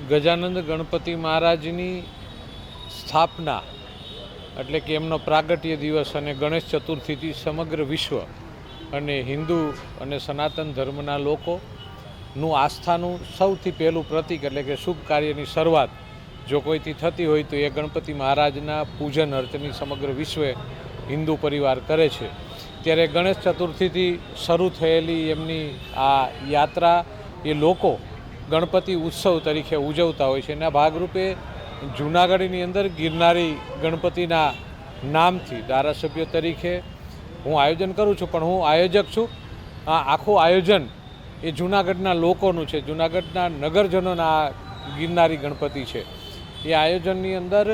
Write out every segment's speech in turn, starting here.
ગજાનંદ ગણપતિ મહારાજની સ્થાપના, એટલે કે એમનો પ્રાગટ્ય દિવસ અને ગણેશ ચતુર્થીથી સમગ્ર વિશ્વ અને હિન્દુ અને સનાતન ધર્મના લોકોનું આસ્થાનું સૌથી પહેલું પ્રતીક એટલે કે શુભ કાર્યની શરૂઆત જો કોઈથી થતી હોય તો એ ગણપતિ મહારાજના પૂજન અર્ચની સમગ્ર વિશ્વે હિન્દુ પરિવાર કરે છે. ત્યારે ગણેશ ચતુર્થીથી શરૂ થયેલી એમની આ યાત્રા એ લોકો ગણપતિ ઉત્સવ તરીકે ઉજવતા હોય છે. એના ભાગરૂપે જૂનાગઢની અંદર ગિરનારી ગણપતિના નામથી ધારાસભ્ય તરીકે હું આયોજન કરું છું, પણ હું આયોજક છું. આ આખું આયોજન એ જૂનાગઢના લોકોનું છે. જૂનાગઢના નગરજનોના ગિરનારી ગણપતિ છે. એ આયોજનની અંદર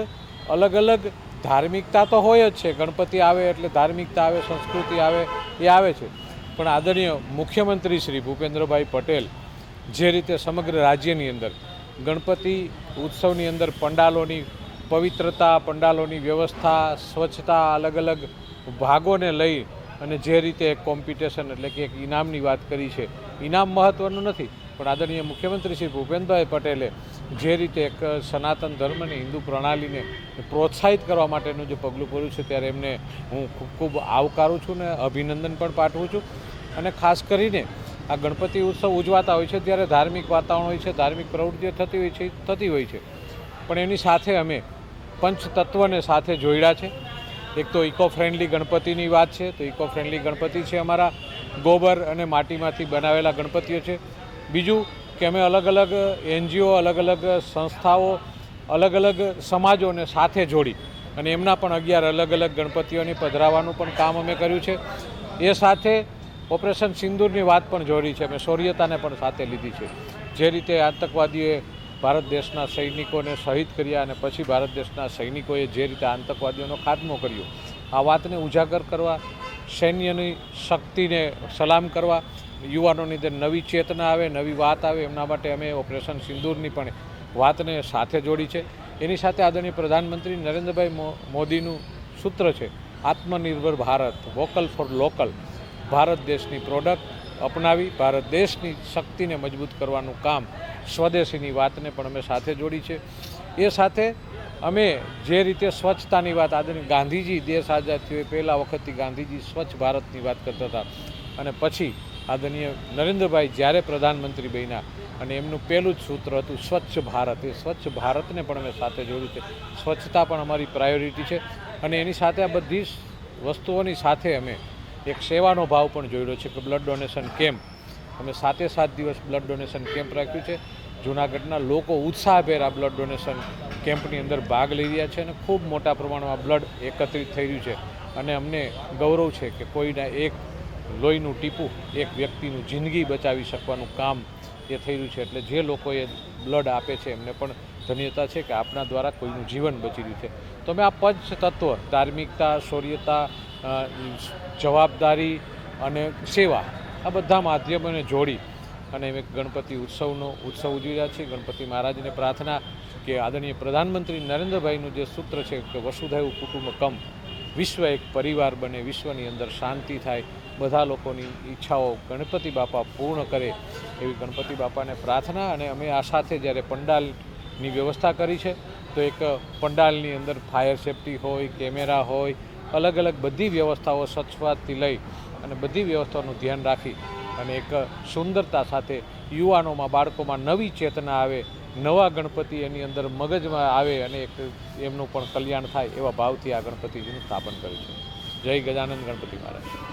અલગ અલગ ધાર્મિકતા તો હોય જ છે. ગણપતિ આવે એટલે ધાર્મિકતા આવે, સંસ્કૃતિ આવે, એ આવે છે. પણ આદરણીય મુખ્યમંત્રી શ્રી ભૂપેન્દ્રભાઈ પટેલ જે રીતે સમગ્ર રાજ્યની અંદર ગણપતિ ઉત્સવની અંદર પંડાલોની પવિત્રતા, પંડાલોની વ્યવસ્થા, સ્વચ્છતા અલગ અલગ ભાગોને લઈ અને જે રીતે એક કોમ્પિટિશન એટલે કે એક ઇનામની વાત કરી છે. ઇનામ મહત્ત્વનું નથી, પણ આદરણીય મુખ્યમંત્રી શ્રી ભૂપેન્દ્રભાઈ પટેલે જે રીતે એક સનાતન ધર્મને હિન્દુ પ્રણાલીને પ્રોત્સાહિત કરવા માટેનું જે પગલું ભર્યું છે, ત્યારે એમને હું ખૂબ ખૂબ આવકારું છું ને અભિનંદન પણ પાઠવું છું. અને ખાસ કરીને આ ગણપતિ ઉત્સવ ઉજવાતા હોય છે, ત્યારે ધાર્મિક વાતાવરણ હોય છે, ધાર્મિક પ્રવૃત્તિઓ થતી હોય છે થતી હોય છે. પણ એની સાથે અમે પંચતત્વને સાથે જોડ્યા છે. એક તો ઇકો ફ્રેન્ડલી ગણપતિની વાત છે, તો ઇકો ફ્રેન્ડલી ગણપતિ છે અમારા ગોબર અને માટીમાંથી બનાવેલા ગણપતિઓ છે. બીજું કે અમે અલગ અલગ એનજીઓ અલગ અલગ સંસ્થાઓ અલગ અલગ સમાજોને સાથે જોડી અને એમના પણ અગિયાર અલગ અલગ ગણપતિઓને પધરાવવાનું પણ કામ અમે કર્યું છે. એ સાથે ઓપરેશન સિંદૂરની વાત પણ જોડી છે. અમે શૌર્યતાને પણ સાથે લીધી છે. જે રીતે આતંકવાદીઓએ ભારત દેશના સૈનિકોને શહીદ કર્યા અને પછી ભારત દેશના સૈનિકોએ જે રીતે આતંકવાદીઓનો ખાત્મો કર્યો, આ વાતને ઉજાગર કરવા, સૈન્યની શક્તિને સલામ કરવા, યુવાનોની અંદર નવી ચેતના આવે, નવી વાત આવે, એમના માટે અમે ઓપરેશન સિંદૂરની પણ વાતને સાથે જોડી છે. એની સાથે આદરણીય પ્રધાનમંત્રી નરેન્દ્રભાઈ મોદીનું સૂત્ર છે, આત્મનિર્ભર Bharat, vocal for local. Bharat દેશની પ્રોડક્ટ અપનાવી, ભારત દેશની શક્તિને મજબૂત કરવાનું કામ સ્વદેશીની વાતને પણ અમે સાથે જોડી છે. એ સાથે અમે જે રીતે સ્વચ્છતાની વાત આદરણીય ગાંધીજી, દેશ આઝાદ થયો એ પહેલાં વખતથી ગાંધીજી સ્વચ્છ ભારતની વાત કરતા હતા. અને પછી આદરણીય નરેન્દ્રભાઈ જ્યારે પ્રધાનમંત્રી બન્યા અને એમનું પહેલું જ સૂત્ર હતું સ્વચ્છ ભારત. એ સ્વચ્છ ભારતને પણ અમે સાથે જોડ્યું છે. સ્વચ્છતા પણ અમારી પ્રાયોરિટી છે. અને એની સાથે આ બધી વસ્તુઓની સાથે અમે એક સેવાનો ભાવ પણ જોયેલો છે કે બ્લડ ડોનેશન કેમ્પ અમે સાતે સાત દિવસ બ્લડ ડોનેશન કેમ્પ રાખ્યું છે. જૂનાગઢના લોકો ઉત્સાહભેર આ બ્લડ ડોનેશન કેમ્પની અંદર ભાગ લઈ રહ્યા છે અને ખૂબ મોટા પ્રમાણમાં બ્લડ એકત્રિત થઈ રહ્યું છે. અને અમને ગૌરવ છે કે કોઈના એક લોહીનું ટીપું, એક વ્યક્તિનું જિંદગી બચાવી શકવાનું કામ એ થઈ રહ્યું છે. એટલે જે લોકોએ બ્લડ આપે છે, એમને પણ ધન્યતા છે કે આપણા દ્વારા કોઈનું જીવન બચી રહ્યું છે. તો અમે આ પંચ તત્વ ધાર્મિકતા, શૌર્યતા જવાબદારી અને સેવા આ બધા માધ્યમોને જોડી અને અમે ગણપતિ ઉત્સવનો ઉત્સવ ઉજવી રહ્યા છીએ. ગણપતિ મહારાજને પ્રાર્થના કે આદરણીય પ્રધાનમંત્રી નરેન્દ્રભાઈનું જે સૂત્ર છે કે વસુધૈવ કુટુંબકમ વિશ્વ એક પરિવાર બને, વિશ્વની અંદર શાંતિ થાય, બધા લોકોની ઈચ્છાઓ ગણપતિ બાપા પૂર્ણ કરે એવી ગણપતિ બાપાને પ્રાર્થના અને અમે આ સાથે જ્યારે પંડાલની વ્યવસ્થા કરી છે, તો એક પંડાલની અંદર ફાયર સેફટી હોય, કેમેરા હોય અલગ અલગ બધી વ્યવસ્થાઓ સ્વચ્છતાથી લઈ અને બધી વ્યવસ્થાઓનું ધ્યાન રાખી અને એક સુંદરતા સાથે યુવાનોમાં, બાળકોમાં નવી ચેતના આવે, નવા ગણપતિ એની અંદર મગજમાં આવે અને એક એમનું પણ કલ્યાણ થાય એવા ભાવથી આ ગણપતિજીનું સ્થાપન કર્યું છે. જય ગજાનંદ ગણપતિ મહારાજ.